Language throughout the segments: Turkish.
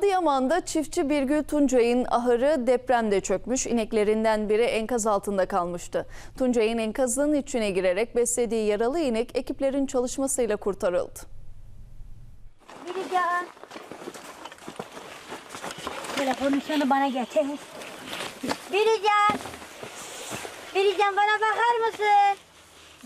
Adıyaman'da çiftçi Birgül Tuncay'ın ahırı depremde çökmüş. İneklerinden biri enkaz altında kalmıştı. Tuncay'ın enkazın içine girerek beslediği yaralı inek ekiplerin çalışmasıyla kurtarıldı. Birican. Telefonu şunu bana getir. Birican. Birican bana bakar mısın?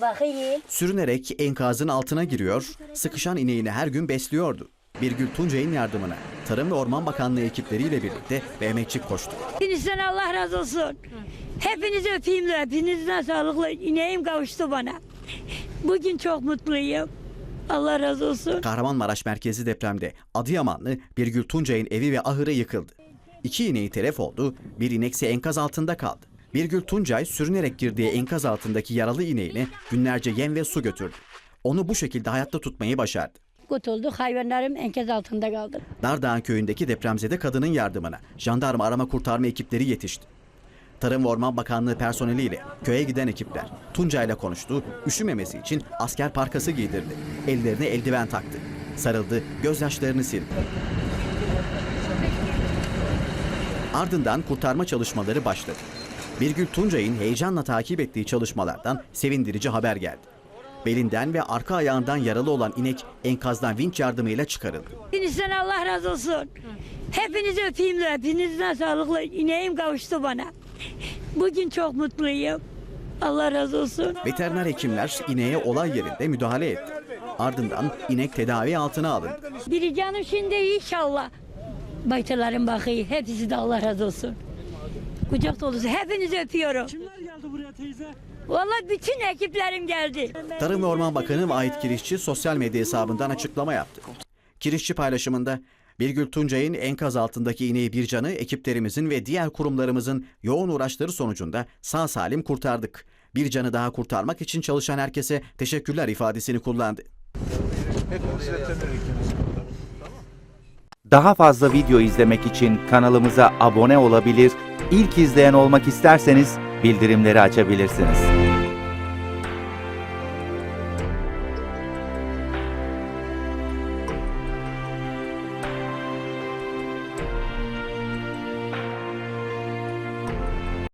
Bakayım. Sürünerek enkazın altına giriyor, sıkışan ineğini her gün besliyordu. Birgül Tuncay'ın yardımına Tarım ve Orman Bakanlığı ekipleriyle birlikte emekçi koştu. Hepinizden Allah razı olsun. Hepinizi öpeyim de hepinizden sağlıklı ineğim kavuştu bana. Bugün çok mutluyum. Allah razı olsun. Kahramanmaraş merkezi depremde Adıyamanlı Birgül Tuncay'ın evi ve ahırı yıkıldı. İki ineği telef oldu, bir inekse enkaz altında kaldı. Birgül Tuncay sürünerek girdiği enkaz altındaki yaralı ineğine günlerce yem ve su götürdü. Onu bu şekilde hayatta tutmayı başardı. Kurtulduk hayvanlarım enkaz altında kaldı. Dardağan köyündeki depremzede kadının yardımına jandarma arama kurtarma ekipleri yetişti. Tarım ve Orman Bakanlığı personeliyle köye giden ekipler Tuncay'la konuştu, üşümemesi için asker parkası giydirdi. Ellerine eldiven taktı. Sarıldı, gözyaşlarını sildi. Ardından kurtarma çalışmaları başladı. Birgül Tuncay'ın heyecanla takip ettiği çalışmalardan sevindirici haber geldi. Belinden ve arka ayağından yaralı olan inek enkazdan vinç yardımıyla çıkarıldı. Hepinizden Allah razı olsun. Hepinizi öpeyim de hepinizden sağlıklı ineğim kavuştu bana. Bugün çok mutluyum. Allah razı olsun. Veteriner hekimler ineğe olay yerinde müdahale etti. Ardından inek tedavi altına alındı. Biri canım şimdi inşallah. Baytaların bakıyı. Hepsi de Allah razı olsun. Kucak dolusu. Hepinizi öpüyorum. Buraya teyze? Vallahi bütün ekiplerim geldi. Tarım ve Orman Bakanı Vahit Kirişçi sosyal medya hesabından açıklama yaptı. Kirişçi paylaşımında Birgül Tuncay'ın enkaz altındaki ineği bir canı ekiplerimizin ve diğer kurumlarımızın yoğun uğraşları sonucunda sağ salim kurtardık. Bir canı daha kurtarmak için çalışan herkese teşekkürler ifadesini kullandı. Daha fazla video izlemek için kanalımıza abone olabilir, ilk izleyen olmak isterseniz bildirimleri açabilirsiniz.